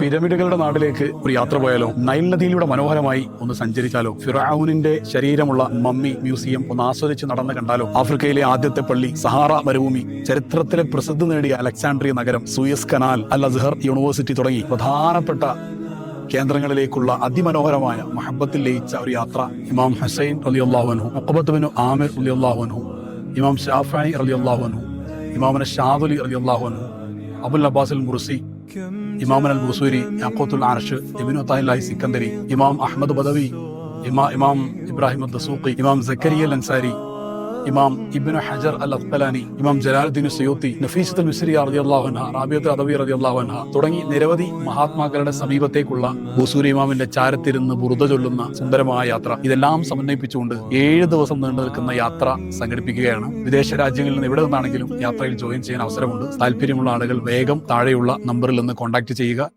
പിരമിഡുകളുടെ നാട്ടിലേക്ക് ഒരു യാത്ര പോയാലോ? നൈൽ നദിയിലൂടെ മനോഹരമായി ഒന്ന് സഞ്ചരിച്ചാലോ? ഫിറാവുനിന്റെ ശരീരമുള്ള മമ്മി മ്യൂസിയം ഒന്ന് ആസ്വദിച്ച് നടന്ന് കണ്ടാലോ? ആഫ്രിക്കയിലെ ആദ്യത്തെ പള്ളി സഹാറ മരുഭൂമി ചരിത്രത്തിലെ പ്രസിദ്ധി നേടിയ അലക്സാണ്ട്രിയ നഗരം Suez canal Al Azhar university തുടങ്ങി പ്രധാനപ്പെട്ട കേന്ദ്രങ്ങളിലേക്കുള്ള അതിമനോഹരമായ മഹബത്തിൽ ലയിച്ച ഒരു യാത്ര ഇമാം ഹുസൈൻ അലി അള്ളാഹുനു മുഖബത്തുബിനു ആമിർ അലി അള്ളാഹുനു ഇമാം ഷാഫായി അലി അള്ളാഹുനു ഇമാമന ഷാദുലി അലി അള്ളാഹുനു അബുൽ അബ്ബാസ് അൽ മുർസി ഇമാമൻ അൽ ബുസൂരി യാക്കോത്തുൽ ആർഷ് ഇബിനു താഹിലായി സിക്കന്ദരി ഇമാം അഹമ്മദ് ബദവി ഇമാ ഇമാം ഇബ്രാഹിം ദസൂഖി ഇമാം സക്കരിയ അൽ അൻസാരി ഇമാം ഇബ്നു ഹജർ അൽ അഖ്ബലാനി ഇമാം ജലാലുദ്ദീൻ സയ്യൂത്തി നഫീസത്തുൽ മിസ്രി റളിയല്ലാഹു അൻഹ റാബിയത്ത് അദവി റളിയല്ലാഹു അൻഹ തുടങ്ങി നിരവധി മഹാത്മാക്കളുടെ സമീപത്തേക്കുള്ള ഹുസൂർ ഇമാമിന്റെ ചാരത്തിരുന്ന് ബുറുദ ചൊല്ലുന്ന സുന്ദരമായ യാത്ര. ഇതെല്ലാം സമന്വയിപ്പിച്ചുകൊണ്ട് ഏഴ് ദിവസം നീണ്ടു നിൽക്കുന്ന യാത്ര സംഘടിപ്പിക്കുകയാണ്. വിദേശ രാജ്യങ്ങളിൽ നിന്ന് എവിടെ നിന്നാണെങ്കിലും യാത്രയിൽ ജോയിൻ ചെയ്യാൻ അവസരമുണ്ട്. താല്പര്യമുള്ള ആളുകൾ വേഗം താഴെയുള്ള നമ്പറിൽ നിന്ന് കോൺടാക്ട് ചെയ്യുക.